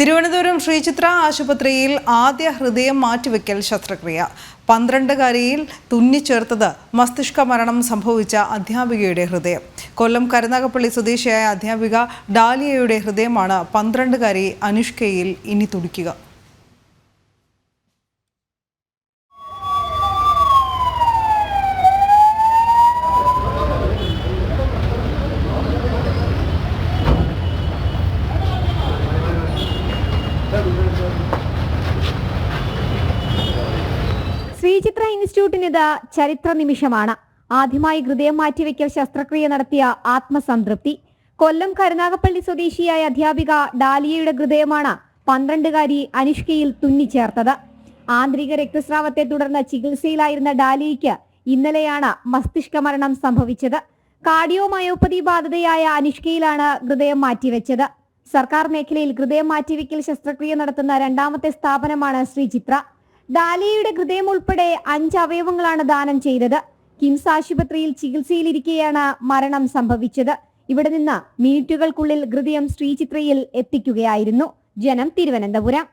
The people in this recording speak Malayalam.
തിരുവനന്തപുരം ശ്രീചിത്ര ആശുപത്രിയിൽ ആദ്യ ഹൃദയം മാറ്റിവെക്കൽ ശസ്ത്രക്രിയ. പന്ത്രണ്ടുകാരിയിൽ തുന്നിച്ചേർത്തത് മസ്തിഷ്ക മരണം സംഭവിച്ച അധ്യാപികയുടെ ഹൃദയം. കൊല്ലം കരുനാഗപ്പള്ളി സ്വദേശിയായ അധ്യാപിക ഡാലിയയുടെ ഹൃദയമാണ് പന്ത്രണ്ടുകാരി അനുഷ്കയിൽ ഇനി തുടിക്കുക. ശ്രീചിത്ര ഇൻസ്റ്റിറ്റ്യൂട്ടിനിത് ചരിത്ര നിമിഷമാണ്. ആദ്യമായി ഹൃദയം മാറ്റിവെക്കൽ ശസ്ത്രക്രിയ നടത്തിയ ആത്മസംതൃപ്തി. കൊല്ലം കരുനാഗപ്പള്ളി സ്വദേശിയായ അധ്യാപിക ഡാലിയയുടെ ഹൃദയമാണ് പന്ത്രണ്ടുകാരി അനുഷ്കയിൽ തുന്നിച്ചേർത്തത്. ആന്തരിക രക്തസ്രാവത്തെ തുടർന്ന് ചികിത്സയിലായിരുന്ന ഡാലിയയ്ക്ക് ഇന്നലെയാണ് മസ്തിഷ്ക മരണം സംഭവിച്ചത്. കാർഡിയോമയോപ്പതി ബാധിതയായ അനുഷ്കയിലാണ് ഹൃദയം മാറ്റിവെച്ചത്. സർക്കാർ മേഖലയിൽ ഹൃദയം മാറ്റിവെക്കൽ ശസ്ത്രക്രിയ നടത്തുന്ന രണ്ടാമത്തെ സ്ഥാപനമാണ് ശ്രീചിത്ര. ഡാലിയയുടെ ഹൃദയം ഉൾപ്പെടെ അഞ്ച് അവയവങ്ങളാണ് ദാനം ചെയ്തത്. കിംസ് ആശുപത്രിയിൽ ചികിത്സയിലിരിക്കെയാണ് മരണം സംഭവിച്ചത്. ഇവിടെ നിന്ന് മിനിറ്റുകൾക്കുള്ളിൽ ഹൃദയം ശ്രീചിത്രയിൽ എത്തിക്കുകയായിരുന്നു. ജനം തിരുവനന്തപുരം.